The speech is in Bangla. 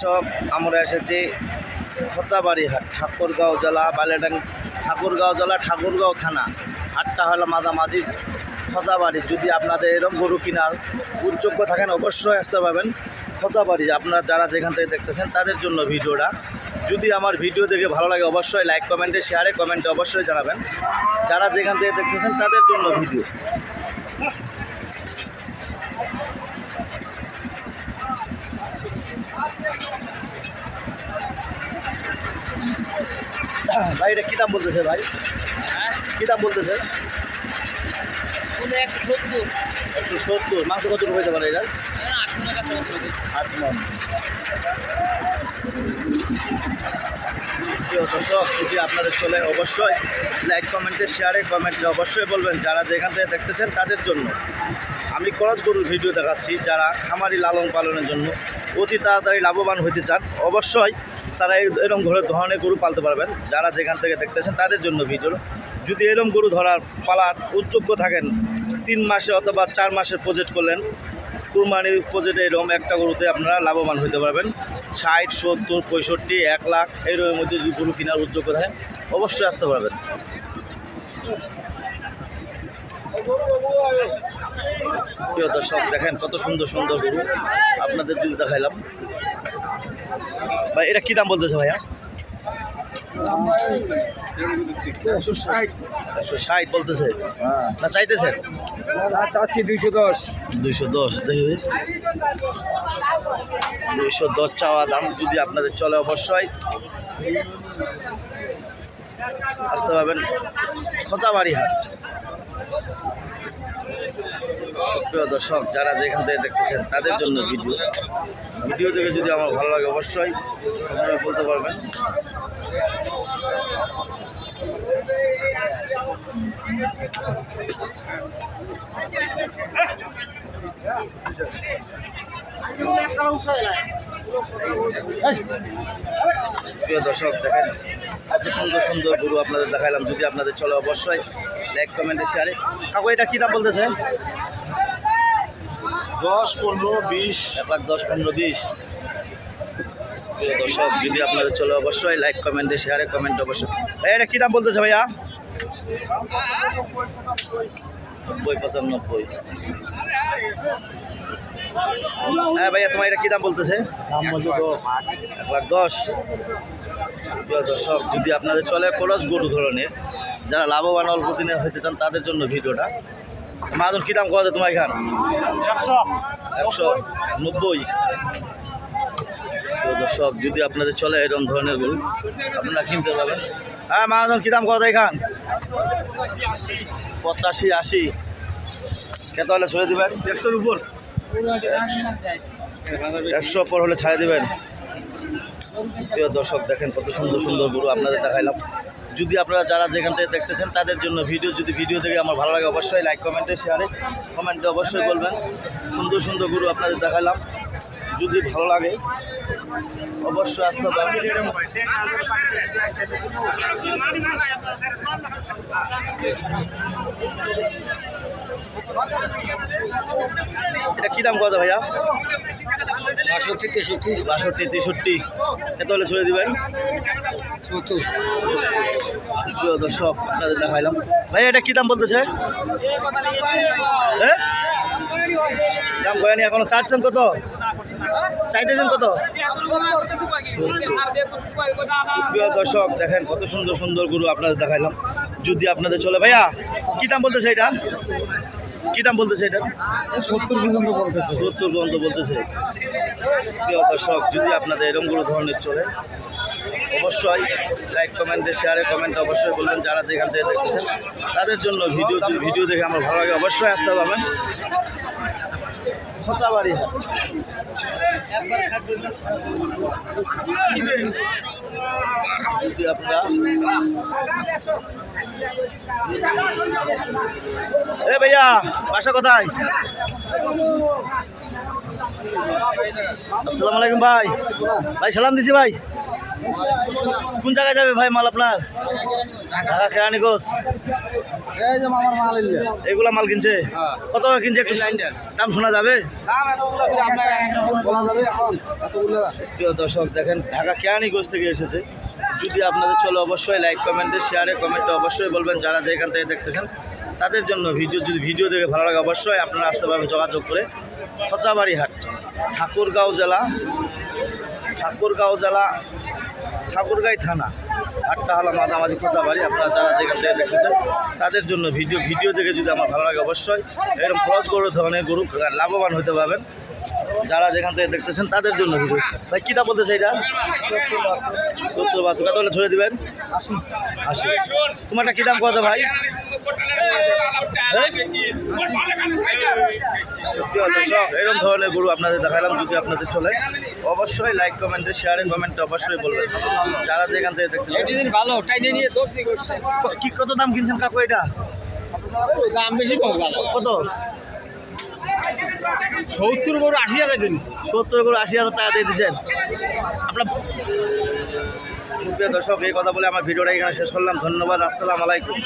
সব আমরা এসেছি খোঁচাবাড়ি হাট, ঠাকুরগাঁও জেলা, বালেডাং, ঠাকুরগাঁও জেলা, ঠাকুরগাঁও থানা। হাটটা হলো মাঝামাঝি খোঁচাবাড়ি। যদি আপনাদের এরকম গরু কেনার উদ্যোগ্য থাকেন, অবশ্যই আসতে পারবেন খোঁচাবাড়ি। আপনারা যারা যেখান থেকে দেখতেছেন, তাদের জন্য ভিডিওটা। যদি আমার ভিডিও দেখে ভালো লাগে, অবশ্যই লাইক কমেন্টে শেয়ারে কমেন্টে অবশ্যই জানাবেন। যারা যেখান থেকে দেখতেছেন, তাদের জন্য ভিডিও। ভাই এটা কী দাম বলতেছে ভাই? কী দাম বলতেছে? একশো সত্তর। একশো সত্তর। মাংস কত হইতে পারে এটা আট মন। প্রিয় দর্শক যদি আপনাদের চলে অবশ্যই লাইক কমেন্টে শেয়ারে কমেন্টে অবশ্যই বলবেন যারা যেখান থেকে দেখতেছেন তাদের জন্য। আমি করজ গরুর ভিডিও দেখাচ্ছি যারা খামারি লালন পালনের জন্য। অতি তাড়াতাড়ি লাভবান হতে চান, অবশ্যই তারা এরকম ঘরের ধরনের গরু পালতে পারবেন। যারা যেখান থেকে দেখতেছেন তাদের জন্য ভিডিও। যদি এরকম গরু ধরার পালার উদ্যোগ্য থাকেন, তিন মাসে অথবা চার মাসের প্রজেক্ট করলেন, কুরবানির প্রজেক্টে এরকম একটা গরুতে আপনারা লাভবান হতে পারবেন। ষাট, সত্তর, পঁয়ষট্টি, এক লাখ, এরকমের মধ্যে গরু কেনার উদ্যোগ্য থাকেন অবশ্যই আসতে পারবেন। প্রিয় দর্শক দেখেন কত সুন্দর সুন্দর গরু। আপনাদের যদি দেখাইলাম। ভাই এটা কী দাম বলতেছে ভাইয়া? একশো ষাট বলতেছে। না চাইতেছেন? চাচ্ছি দুইশো দশ। দুইশো দশ দুইশো দশ চাওয়া দাম যদি আপনাদের চলে অবশ্যই। আসতে পারবেন খোঁচাবাড়ি হাট। সুপ্রিয় দর্শক, যারা যেখান থেকে দেখতেছেন, তাদের জন্য ভিডিও। ভিডিও দেখে যদি আমার ভালো লাগে, অবশ্যই আপনারা বলতে পারবেন। প্রিয় দর্শক, দেখেন, এত সুন্দর সুন্দর গরু আপনাদের দেখাইলাম। যদি আপনাদের চলে, অবশ্যই লাইক কমেন্টে শেয়ারে কাকু এটা কী দাম বলতেছে? দশ পনেরো বিশ। এক লাখ দশ পনেরো বিশ। প্রিয় দর্শক যদি আপনাদের চলে অবশ্যই লাইক কমেন্টে শেয়ারে কমেন্ট অবশ্যই। ভাই এটা কী দাম বলতেছে ভাইয়া? নব্বই পঁচানব্বই। হ্যাঁ ভাইয়া তোমার এটা কী দাম বলতেছে? এক লাখ দশ। প্রিয় দর্শক যদি আপনাদের চলে কলস গরু ধরনের যারা লাভবান অল্প দিনে হইতে চান তাদের জন্য ভিডিওটা। মাদুর কী দাম কত তোমার এখান? একশো। নব্বই। দর্শক যদি আপনাদের চলে এরকম ধরনের গরু আপনারা কিনতে পারবেন হ্যাঁ মাহাজন কী দাম কত এখান? পঁচাশি আশি। কত হলে ছড়ে দেবেন? একশোর উপর। একশো পর হলে ছাড়ে দেবেন। প্রিয় দর্শক দেখেন কত সুন্দর সুন্দর গরু আপনাদের দেখাইলাম। যদি আপনারা যারা যেখান থেকে দেখতেছেন তাদের জন্য ভিডিও, যদি ভিডিও দেখে আমার ভালো লাগে, অবশ্যই লাইক কমেন্টে শেয়ারে কমেন্টে অবশ্যই বলবেন। সুন্দর সুন্দর গরু আপনাদের দেখালাম। যদি ভালো লাগে, অবশ্যই আসতে পারেন। এটা কী দাম কত ভাইয়া? বাষট্টি, তেষট্টি। বাষট্টি, তেষট্টি। এত হলে ছড়ে দিবেন? সত্তর। প্রিয় দর্শক আপনাদের দেখাইলাম। ভাই এটা কী দাম বলতেছে? হ্যাঁ? দাম কয়নি এখনও চাচ্ছেন কত? চাইতেছেন কত? প্রিয় দর্শক দেখেন কত সুন্দর সুন্দর গরু আপনাদের দেখাইলাম। যদি আপনাদের চলে ভাইয়া কী দাম বলতেছে এটা? কী দাম বলতেছে এটা? সত্তর পর্যন্ত বলতেছে। সত্তর পর্যন্ত বলতেছে। প্রিয় দর্শক যদি আপনাদের এরকম কোনো ধরনের চলে অবশ্যই লাইক কমেন্টে শেয়ারে কমেন্টে অবশ্যই বলবেন যারা যেখান থেকে দেখতেছেন, তাদের জন্য ভিডিও ভিডিও দেখে আমার ভালো লাগে, অবশ্যই আসতে পারবেন। এ ভাইয়া, বাসা কোথায়? আসসালামু আলাইকুম ভাই। ভাই, সালাম দিছি ভাই। কোন জায়গায় যাবে ভাই মাল আপনার? ঢাকা কেরানীগঞ্জ। এই যে মামার মাল এগুলা মাল কিনছে? কত করে কিনছে একটু দাম শোনা যাবে? প্রিয় দর্শক দেখেন ঢাকা কেরানীগঞ্জ থেকে এসেছে। যদি আপনাদের চলে অবশ্যই লাইক কমেন্টে শেয়ারে কমেন্টে অবশ্যই বলবেন যারা যেখান থেকে দেখতেছেন। তাদের জন্য ভিডিও যদি ভিডিও দেখে ভালো লাগে অবশ্যই আপনারা আসতে পারবেন যোগাযোগ করে। খচাবাড়ি হাট ঠাকুরগাঁও জেলা ঠাকুরগাঁও জেলা ঠাকুরগাঁই থানা হাটটা হলো মাঝামাঝি খোঁচাবাড়ি আপনারা যারা যেখান থেকে দেখতেছেন, তাদের জন্য ভিডিও ভিডিও দেখে যদি আমার ভালো লাগে অবশ্যই, এরকম খরচ গরু ধরনের গরু লাভবান হতে পারবেন। যারা যেখান থেকে দেখতেছেন, তাদের জন্য ভিডিও। ভাই, কী দাম বলতেছে এটা সত্তর বাহাত্তর। কত হলে ছড়ে দিবেন? আশি। তোমারটা কী দাম কত ভাই? প্রিয় দর্শক এরকম ধরনের গরু আপনাদের দেখালাম, যদি আপনাদের চলে। অবশ্যই লাইক কমেন্টে শেয়ারে কমেন্টে অবশ্যই বলবেন। যারা যেখান থেকে দেখতেছেন দিন ভালো টাইনে নিয়ে ধরছি ক- কি কত দাম কিনছেন কাকু এটা? দাম বেশি কত? সত্তর করে আশি হাজার জিনিস সত্তর করে আশি হাজার টাকা দিয়ে দিচ্ছেন আপনার সুপ্রিয় দর্শক এই কথা বলে আমার ভিডিওটা এখানে শেষ করলাম। ধন্যবাদ আসসালামু আলাইকুম।